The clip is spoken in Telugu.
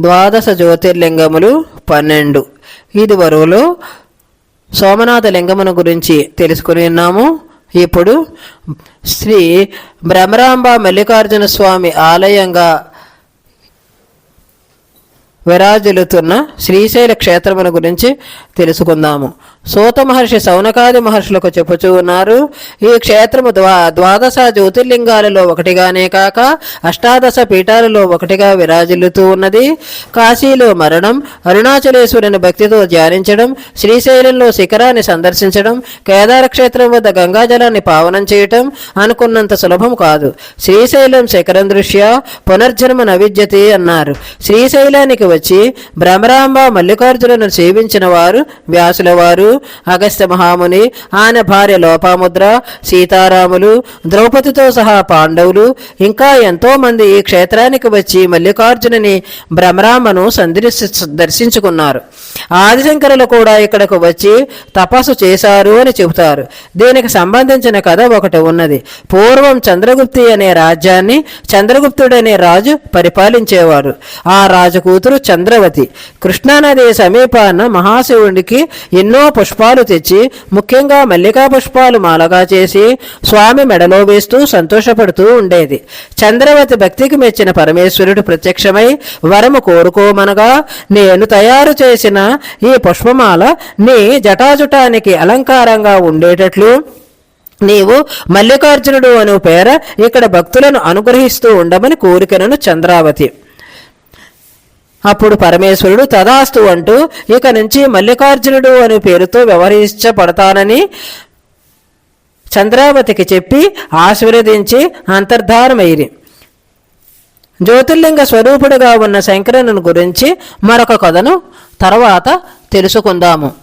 ద్వాదశ జ్యోతిర్లింగములు పన్నెండు. ఇది వరువులో సోమనాథ లింగమును గురించి తెలుసుకుని ఉన్నాము. ఇప్పుడు శ్రీ భ్రమరాంబ మల్లికార్జున స్వామి ఆలయంగా విరాజిల్లుతున్న శ్రీశైల క్షేత్రముల గురించి తెలుసుకుందాము. సూత మహర్షి సౌనకాది మహర్షులకు చెప్పుచూ ఉన్నారు ఈ క్షేత్రము ద్వా ద్వాదశ జ్యోతిర్లింగాలలో ఒకటిగానే కాక అష్టాదశ పీఠాలలో ఒకటిగా విరాజిల్లుతూ ఉన్నది. కాశీలో మరణం అరుణాచలేశ్వరుని భక్తితో ధ్యానించడం శ్రీశైలంలో శిఖరాన్ని సందర్శించడం కేదార క్షేత్రం వద్ద గంగాజలాన్ని పావనం చేయటం అనుకున్నంత సులభం కాదు. శ్రీశైలం శిఖరం దృష్ట్యా పునర్జన్మ నవిద్యతి అన్నారు. శ్రీశైలానికి వచ్చి భ్రమరాంబ మల్లికార్జునను సేవించిన వారు వ్యాసుల వారు అగస్త్య మహాముని ఆయన భార్య లోపాముద్ర సీతారాములు ద్రౌపదితో సహా పాండవులు ఇంకా ఎంతో మంది ఈ క్షేత్రానికి వచ్చి మల్లికార్జునని భ్రమరాంబను సందర్శి దర్శించుకున్నారు. ఆదిశంకరులు కూడా ఇక్కడకు వచ్చి తపస్సు చేశారు అని చెబుతారు. దీనికి సంబంధించిన కథ ఒకటి ఉన్నది. పూర్వం చంద్రగుప్తి అనే రాజ్యాన్ని చంద్రగుప్తుడనే రాజు పరిపాలించేవాడు ఆ రాజు కూతురు చంద్రవతి. కృష్ణానది సమీపాన మహాశివుడికి ఎన్నో పుష్పాలు తెచ్చి ముఖ్యంగా మల్లికా పుష్పాలు మాలగా చేసి స్వామి మెడలో వేస్తూ సంతోషపడుతూ ఉండేది. చంద్రవతి భక్తికి మెచ్చిన పరమేశ్వరుడు ప్రత్యక్షమై వరము కోరుకోమనగా నేను తయారు చేసిన ఈ పుష్పమాల నీ జటాజుటానికి అలంకారంగా ఉండేటట్లు. నీవు మల్లికార్జునుడు అను పేర ఇక్కడ భక్తులను అనుగ్రహిస్తూ ఉండమని కోరికను చంద్రావతి. అప్పుడు పరమేశ్వరుడు తదాస్తు అంటూ ఇక నుంచి మల్లికార్జునుడు అనే పేరుతో వ్యవహరించబడతానని చంద్రావతికి చెప్పి ఆశీర్వదించి అంతర్ధానమైరి జ్యోతిర్లింగ స్వరూపుడుగా ఉన్న శంకరుని గురించి మరొక కథను తర్వాత తెలుసుకుందాము.